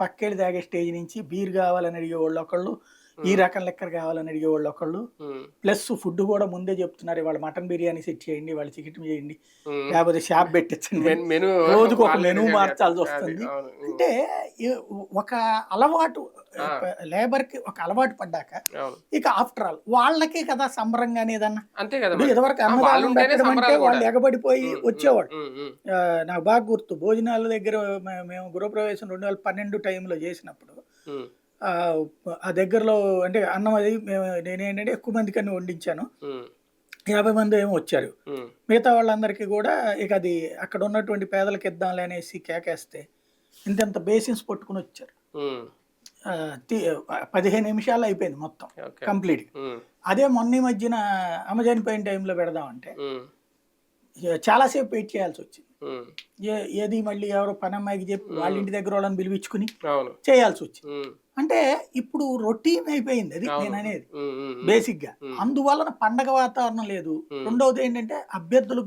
పక్కేళ్ళు తాగే స్టేజ్ నుంచి బీర్ కావాలని అడిగే వాళ్ళు ఒకళ్ళు. ఈ రకం లెక్కర్ కావాలని అడిగే వాళ్ళు ఒకళ్ళు ప్లస్ ఫుడ్ కూడా ముందే చెప్తున్నారు ఇవాళ మటన్ బిర్యానీ సెట్ చేయండి వాళ్ళు చికెన్ చేయండి. లేకపోతే షాప్ పెట్టించండి రోజుకు ఒక వాళ్ళే మెనూ. మార్చాల్సి వస్తుంది. అంటే ఒక అలవాటు. లేబర్కి ఒక అలవాటు పడ్డాక ఇక ఆఫ్టర్ ఆల్ వాళ్ళకే కదా సంబరంగా అంతే కదా. ఇదివరకు వాళ్ళు అన్నదానం పెట్టడం అంటే వాళ్ళు. ఎగబడిపోయి వచ్చేవాడు నాకు బాగా గుర్తు భోజనాల దగ్గర మేము గృహప్రవేశం రెండు వేల పన్నెండు టైంలో చేసినప్పుడు ఆ, దగ్గరలో అంటే అన్నం అది నేనేంటంటే ఎక్కువ మందికి అన్ని వండించాను యాభై మంది ఏమో వచ్చారు. మిగతా వాళ్ళందరికీ కూడా ఇక అది అక్కడ ఉన్నటువంటి పేదలకు ఇద్దాంలే అనేసి కేకేస్తే ఇంతంత బేసిన్స్ పట్టుకుని వచ్చారు. పదిహేను నిమిషాలు అయిపోయింది మొత్తం. కంప్లీట్ అదే మొన్న మధ్యన అమ్మ చనిపోయిన టైంలో పెడదామంటే చాలాసేపు వెయిట్ చేయాల్సి వచ్చింది. ఏది మళ్ళీ ఎవరో పని అమ్మాయికి చెప్పి వాళ్ళ ఇంటి దగ్గర వాళ్ళని పిలిపించుకుని చేయాల్సి వచ్చింది. అంటే ఇప్పుడు రొటీన్ అయిపోయింది అది. నేను అనేది. బేసిక్గా. అందువలన పండగ వాతావరణం లేదు. రెండవది ఏంటంటే అభ్యర్థులకు